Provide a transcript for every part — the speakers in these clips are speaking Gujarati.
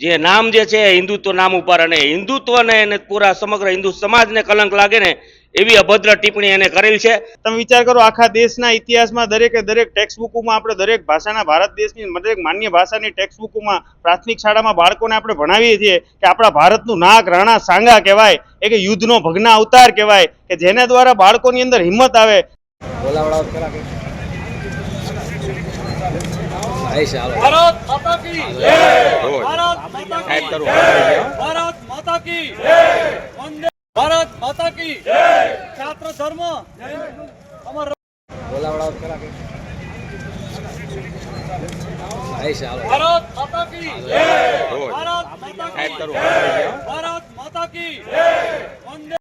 જે નામ જે છે હિન્દુત્વ નામ ઉપર અને હિન્દુત્વને એને પૂરા સમગ્ર હિન્દુ સમાજને કલંક લાગે ને એવી અભદ્ર ટિપ્પણી એને કરેલ છે. તમે વિચાર કરો આખા દેશના ઇતિહાસમાં દરેકે દરેક ટેક્સ્ટ બુકોમાં આપણે દરેક ભાષાના ભારત દેશની દરેક માન્ય ભાષાની ટેક્સ્ટ બુકોમાં પ્રાથમિક શાળામાં બાળકોને આપણે ભણાવીએ છીએ કે આપણા ભારતનું નાક રાણા સાંગા કહેવાય એ કે યુદ્ધનો ભગ્ન અવતાર કહેવાય કે જેના દ્વારા બાળકોની અંદર હિંમત આવે. ભારત માતા કી ભારત માતા કી ભારત માતા કી ભારત માતા કી છાત્ર ધર્મ અમર ભારત માતા કી ભારત માતા કી ભારત માતા કી વંદે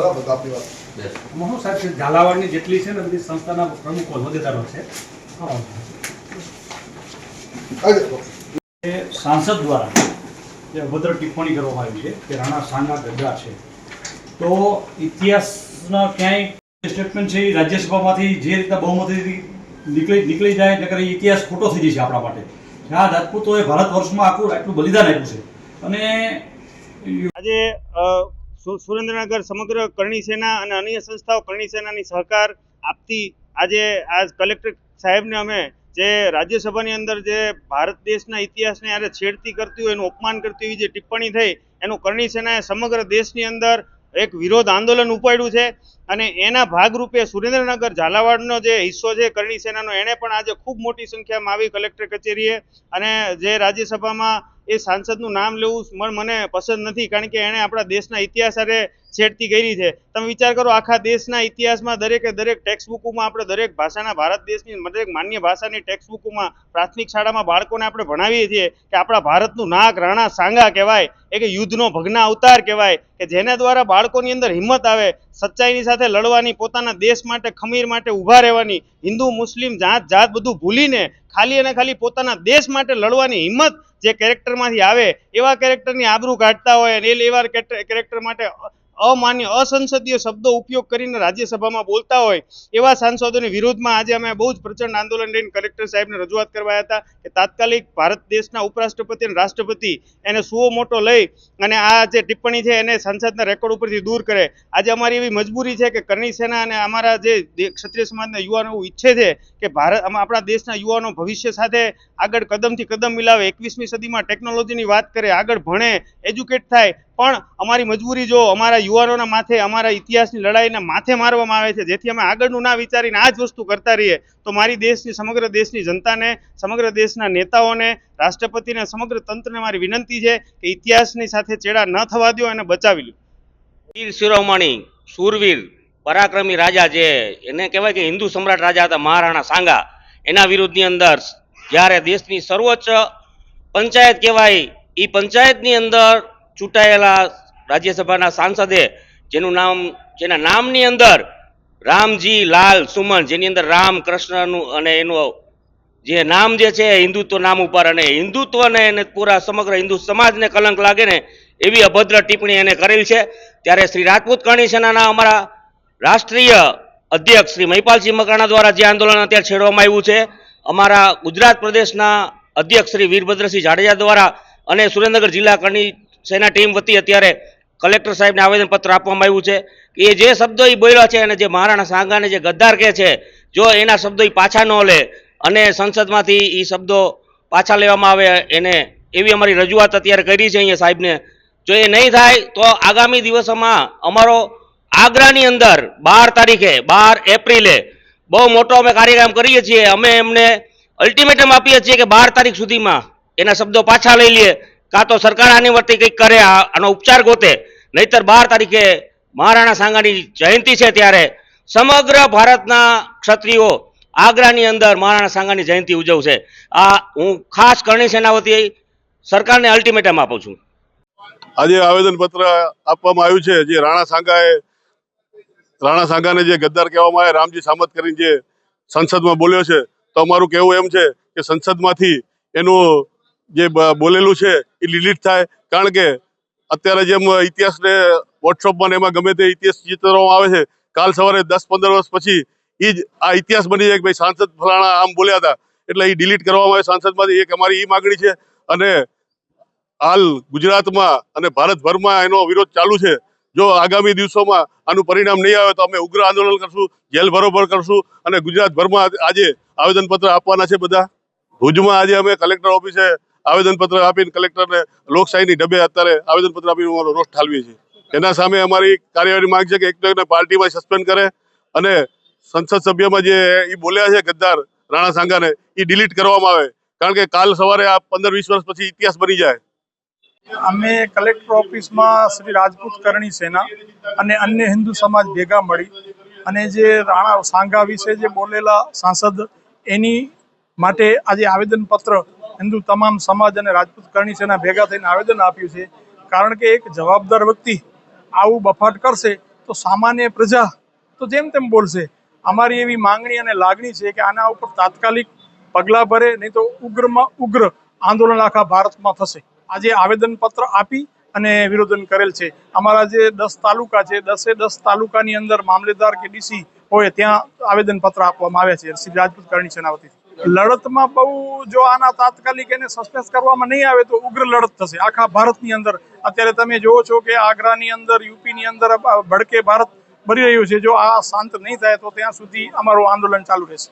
બરાબર તો આપની વાત. મોહન સાહેબ ઝાલાવાડની જેટલી છે ને બધી સંસ્થાના પ્રમુખ હોદ્દેદારો છે. સાંસદ દ્વારા જે અભદ્ર ટિપ્પણી કરવામાં આવી છે કે રાણા સાંગા ગદ્દાર છે. તો ઇતિહાસના ક્યાંય સ્ટેટમેન્ટ છે એ રાજ્યસભામાંથી જે રીતના બહુમતીથી નીકળી નીકળી જાય નકર ઇતિહાસ ખોટો થઈ જશે આપણા માટે. આ રાજપૂતોએ ભારત વર્ષમાં આખું આટલું બલિદાન આપ્યું છે. અને આજે સુરેન્દ્રનગર સમગ્ર કરણી સેના અને અન્ય સંસ્થાઓ કરણી સેનાની સહકાર આપતી આજે આ કલેક્ટર સાહેબને અમે જે રાજ્યસભાની અંદર જે ભારત દેશના ઇતિહાસને યારે છેડતી કરતી હોય એનું અપમાન કરતી હોય, જે ટિપ્પણી થઈ, એનું કરણી સેનાએ સમગ્ર દેશની અંદર એક વિરોધ આંદોલન ઉપાડ્યું છે અને એના ભાગરૂપે સુરેન્દ્રનગર ઝાલાવાડનો જે હિસ્સો છે, કરણી સેનાનો, એણે પણ આજે ખૂબ મોટી સંખ્યામાં આવી કલેક્ટર કચેરીએ અને જે રાજ્યસભામાં એ સાંસદનું નામ લેવું મન- પસંદ નથી કારણ કે એણે આપણા દેશના ઇતિહાસ સાથે છેડતી કરી છે. તમે વિચાર કરો, આખા દેશના ઇતિહાસમાં દરેકે દરેક ટેક્સ્ટ આપણે દરેક ભાષાના, ભારત દેશની દરેક માન્ય ભાષાની ટેક્સ્ટ બુકોમાં પ્રાથમિક શાળામાં બાળકોને આપણે ભણાવીએ છીએ કે આપણા ભારતનું નાક, રાણા, સાંગા કહેવાય, એ કે યુદ્ધનો ભગના અવતાર કહેવાય, કે જેના દ્વારા બાળકોની અંદર હિંમત આવે, સચ્ચાઈની સાથે લડવાની, પોતાના દેશ માટે, ખમીર માટે ઊભા રહેવાની, હિન્દુ, મુસ્લિમ, જાત જાત બધું ભૂલીને ખાલી અને ખાલી પોતાના દેશ માટે લડવાની હિંમત જે કેરેક્ટરમાંથી આવે, એવા કેરેક્ટરની આબરૂ કાઢતા હોય અને એ એવા કેરેક્ટર માટે અમાન્ય અસંસદીય શબ્દો ઉપયોગ કરીને રાજ્યસભામાં બોલતા હોય, એવા સાંસદોની વિરોધમાં આજે અમે બહુ જ પ્રચંડ આંદોલન લઈને કલેક્ટર સાહેબને રજૂઆત કરવા હતા કે તાત્કાલિક ભારત દેશના ઉપરાષ્ટ્રપતિ અને રાષ્ટ્રપતિ એને સુઓ મોટો લઈ અને આ જે ટિપ્પણી છે એને સંસદના રેકોર્ડ ઉપરથી દૂર કરે. આજે અમારી એવી મજબૂરી છે કે કરણી સેના અને અમારા જે ક્ષત્રિય સમાજના યુવાનો એવું ઈચ્છે છે કે ભારત આપણા દેશના યુવાનો ભવિષ્ય સાથે આગળ કદમથી કદમ મિલાવે, એકવીસમી સદીમાં ટેકનોલોજીની વાત કરે, આગળ ભણે, એજ્યુકેટ થાય પણ અમારી મજબૂરી જો અમારા યુવાનોના માથે, અમારા ઇતિહાસની લડાઈને માથે મારવામાં આવે છે, જેથી અમે આગળનું ના વિચારીને આ જ વસ્તુ કરતા રહીએ, તો મારી દેશની, સમગ્ર દેશની જનતાને, સમગ્ર દેશના નેતાઓને, રાષ્ટ્રપતિને, સમગ્ર તંત્રને મારી વિનંતી છે કે ઇતિહાસની સાથે ચેડા ન થવા દો અને બચાવી લો. વીર શિરોમણી, શૂરવીર, પરાક્રમી રાજા જે એને કહેવાય કે હિન્દુ સમ્રાટ રાજા હતા, મહારાણા સાંગા, એના વિરુદ્ધની અંદર જ્યારે દેશની સર્વોચ્ચ પંચાયત કહેવાય એ પંચાયતની અંદર ચૂંટાયેલા રાજ્યસભાના સાંસદે, જેનું નામ, જેના નામની અંદર રામજી લાલ સુમન, જેની અંદર રામ કૃષ્ણનું અને એનું જે નામ જે છે હિન્દુત્વ નામ ઉપર અને હિન્દુત્વને એને પૂરા સમગ્ર હિન્દુ સમાજને કલંક લાગે ને એવી અભદ્ર ટિપ્પણી એને કરેલ છે. ત્યારે શ્રી રાજપૂત કરણી સેનાના અમારા રાષ્ટ્રીય અધ્યક્ષ શ્રી મહિપાલસિંહ મકરાણા દ્વારા જે આંદોલન અત્યારે છેડવામાં આવ્યું છે, અમારા ગુજરાત પ્રદેશના અધ્યક્ષ શ્રી વીરભદ્રસિંહ જાડેજા દ્વારા અને સુરેન્દ્રનગર જિલ્લા કરણી સેના ટીમ વતી અત્યારે કલેક્ટર સાહેબને આવેદનપત્ર આપવામાં આવ્યું છે કે એ જે શબ્દો એ બોલ્યા છે અને જે મહારાણા સાંગાને જે ગદ્દાર કહે છે, જો એના શબ્દો એ પાછા ન લે અને સંસદમાંથી એ શબ્દો પાછા લેવામાં આવે એને એવી અમારી રજૂઆત અત્યારે કરી છે અહીંયા સાહેબને. જો એ નહીં થાય તો આગામી દિવસોમાં અમારો આગ્રાની અંદર બાર તારીખે, બાર એપ્રિલે બહુ મોટો અમે કાર્યક્રમ કરીએ છીએ. અમે એમને અલ્ટિમેટમ આપીએ છીએ કે બાર તારીખ સુધીમાં એના શબ્દો પાછા લઈ લઈએ કાં તો સરકાર આની વર્તી કંઈક કરે આનો ઉપચાર ગોતે. નહીતર બાર તારીખે મહારાણા સાંગાની જયંતિ છે ત્યારે સમગ્ર ભારતના ક્ષત્રિયો આગ્રાની અંદર મહારાણા સાંગાની જયંતિ ઉજવશે. આ હું ખાસ કરણી સેના સરકારને અલ્ટિમેટમ આપું છું. આજે આવેદન પત્ર આપવામાં આવ્યું છે, જે રાણા સાંગાએ રાણા સાંગાને જે ગદ્દાર કહેવામાં આવે, રામજી સામત કરીને જે સંસદમાં બોલ્યો છે, તો અમારું કહેવું એમ છે કે સંસદમાંથી એનું જે બોલેલું છે, એ ડિલીટ થાય. કારણ કે અત્યારે જેમ ઇતિહાસને વોટ્સઅપમાં એમાં ગમે તે ઇતિહાસ ચિતરવામાં આવે છે, કાલ સવારે દસ પંદર વર્ષ પછી એ જ આ ઇતિહાસ બની જાય કે ભાઈ સાંસદ ફલાણા આમ બોલ્યા હતા. એટલે એ ડિલીટ કરવામાં આવે, સાંસદમાંથી એક અમારી એ માગણી છે. અને હાલ ગુજરાતમાં અને ભારતભરમાં એનો વિરોધ ચાલુ છે. જો આગામી દિવસોમાં આનું પરિણામ નહીં આવે તો અમે ઉગ્ર આંદોલન કરશું, જેલ ભરોભર કરશું અને ગુજરાતભરમાં આજે આવેદનપત્ર આપવાના છે બધા. ભુજમાં આજે અમે કલેક્ટર ઓફિસે આવેદનપત્ર આપીને કલેક્ટરને લોકશાહીની ડબે અત્યારે આવેદનપત્ર આપીને અમારો રોષ ઠાલવીએ છીએ. એના સામે અમારી કાર્યવાહીની માંગ છે કે એક એને પાર્ટીમાં સસ્પેન્ડ કરે અને સંસદ સભ્યમાં જે એ બોલ્યા છે ગદ્દાર રાણા સાંઘાને એ ડિલીટ કરવામાં આવે. કારણ કે કાલ સવારે આ પંદર વીસ વર્ષ પછી ઇતિહાસ બની જાય. અમે કલેક્ટર ઓફિસમાં શ્રી રાજપૂત કરણી સેના અને અન્ય હિન્દુ સમાજ ભેગા મળી અને જે રાણા સાંઘા વિશે જે બોલેલા સાંસદ એની માટે આજે આવેદનપત્ર હિન્દુ તમામ સમાજ અને રાજપૂત કરણી સેના ભેગા થઈને આવેદન આપ્યું છે. કારણ કે એક જવાબદાર વ્યક્તિ આવું બફાટ કરશે તો સામાન્ય પ્રજા તો જેમ તેમ બોલશે. અમારી એવી માંગણી અને લાગણી છે કે આના ઉપર તાત્કાલિક પગલાં ભરે, નહીં તો ઉગ્રમાં ઉગ્ર આંદોલન આખા ભારતમાં થશે. આજે આવેદનપત્ર આપી અને વિરોધન કરેલ છે. અમારા જે દસ તાલુકા છે, દસે દસ તાલુકાની અંદર મામલેદાર કે ડીસી હોય ત્યાં આવેદનપત્ર આપવામાં આવ્યા છે. શ્રી રાજપૂત કરણી સેના વતીથી. લડતમાં બહુ જો આના તાત્કાલિક એને સસ્પેન્સ કરવામાં નહીં આવે તો ઉગ્ર લડત થશે. આખા ભારતની અંદર. અત્યારે તમે જુઓ છો કે આગ્રાની અંદર, યુપીની અંદર ભડકે ભારત ભરી રહ્યું છે. જો આ શાંત નહીં થાય તો ત્યાં સુધી અમારું આંદોલન ચાલુ રહેશે.